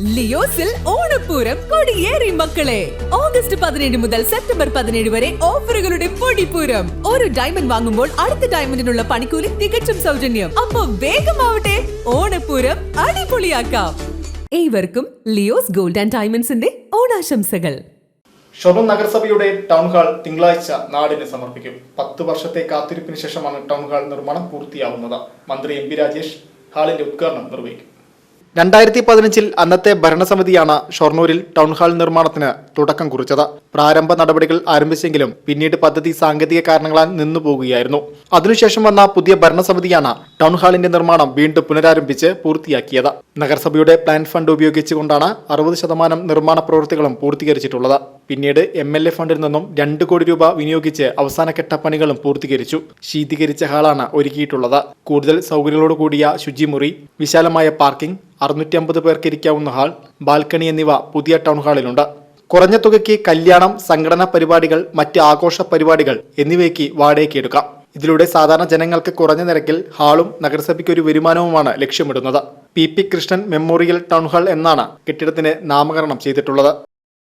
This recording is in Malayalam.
ലിയോസിൽ ഓണപ്പൂരം കൊടിയേറി മക്കളെ. ഓഗസ്റ്റ് പതിനേഴ് മുതൽ സെപ്റ്റംബർ പതിനേഴ് വരെ ഓഫറുകളുടെ പൊടിപ്പൂരം. ഒരു ഡയമണ്ട് വാങ്ങുമ്പോൾ അടുത്ത ഡയമണ്ടിനുള്ള പണിക്കൂലി തികച്ചും സൗജന്യം. അപ്പൊ വേഗമാവട്ടെ ഓണപ്പൂരം അടിപൊളിയാക്കാം. ഏവർക്കും ലിയോസ് ഗോൾഡ് ആൻഡ് ഡയമണ്ട്സിന്റെ ഓണാശംസകൾ. ഷൊർണൂർ നഗരസഭയുടെ ടൗൺ ഹാൾ തിങ്കളാഴ്ച നാടിന് സമർപ്പിക്കും. പത്ത് വർഷത്തെ കാത്തിരിപ്പിന് ശേഷമാണ് ടൗൺ ഹാൾ നിർമ്മാണം പൂർത്തിയാവുന്നത്. മന്ത്രി എം പി രാജേഷ് ഹാളിന്റെ ഉദ്ഘാടനം നിർവഹിക്കും. രണ്ടായിരത്തി പതിനഞ്ചിൽ അന്നത്തെ ഭരണസമിതിയാണ് ഷൊർണൂരിൽ ടൗൺ ഹാൾ നിർമ്മാണത്തിന് തുടക്കം കുറിച്ചത്. പ്രാരംഭ നടപടികൾ ആരംഭിച്ചെങ്കിലും പിന്നീട് പദ്ധതി സാങ്കേതിക കാരണങ്ങളാൽ നിന്നുപോകുകയായിരുന്നു അതിനുശേഷം വന്ന പുതിയ ഭരണസമിതിയാണ് ടൗൺ ഹാളിന്റെ നിർമ്മാണം വീണ്ടും പുനരാരംഭിച്ച് പൂർത്തിയാക്കിയത്. നഗരസഭയുടെ പ്ലാൻ ഫണ്ട് ഉപയോഗിച്ചുകൊണ്ടാണ് അറുപത് ശതമാനം നിർമ്മാണ പ്രവൃത്തികളും പൂർത്തീകരിച്ചിട്ടുള്ളത്. പിന്നീട് എം എൽ എ ഫണ്ടിൽ നിന്നും രണ്ട് കോടി രൂപ വിനിയോഗിച്ച് അവസാനഘട്ട പണികളും പൂർത്തീകരിച്ചു. ശീതീകരിച്ച ഹാളാണ് ഒരുക്കിയിട്ടുള്ളത്. കൂടുതൽ സൗകര്യങ്ങളോട് കൂടിയ ശുചിമുറി വിശാലമായ പാർക്കിംഗ് അറുന്നൂറ്റി അമ്പത് പേർക്ക് ഇരിക്കാവുന്ന ഹാൾ ബാൽക്കണി എന്നിവ പുതിയ ടൗൺ ഹാളിലുണ്ട്. കുറഞ്ഞ തുകയ്ക്ക് കല്യാണം സംഘടനാ പരിപാടികൾ മറ്റ് ആഘോഷ പരിപാടികൾ എന്നിവയ്ക്ക് വാടകയ്ക്ക് എടുക്കാം. ഇതിലൂടെ സാധാരണ ജനങ്ങൾക്ക് കുറഞ്ഞ നിരക്കിൽ ഹാളും നഗരസഭയ്ക്ക് ഒരു വരുമാനവുമാണ് ലക്ഷ്യമിടുന്നത്. P P Krishnan memorial town hall എന്നാണ് കെട്ടിടത്തിന് നാമകരണം ചെയ്തിട്ടുള്ളത്.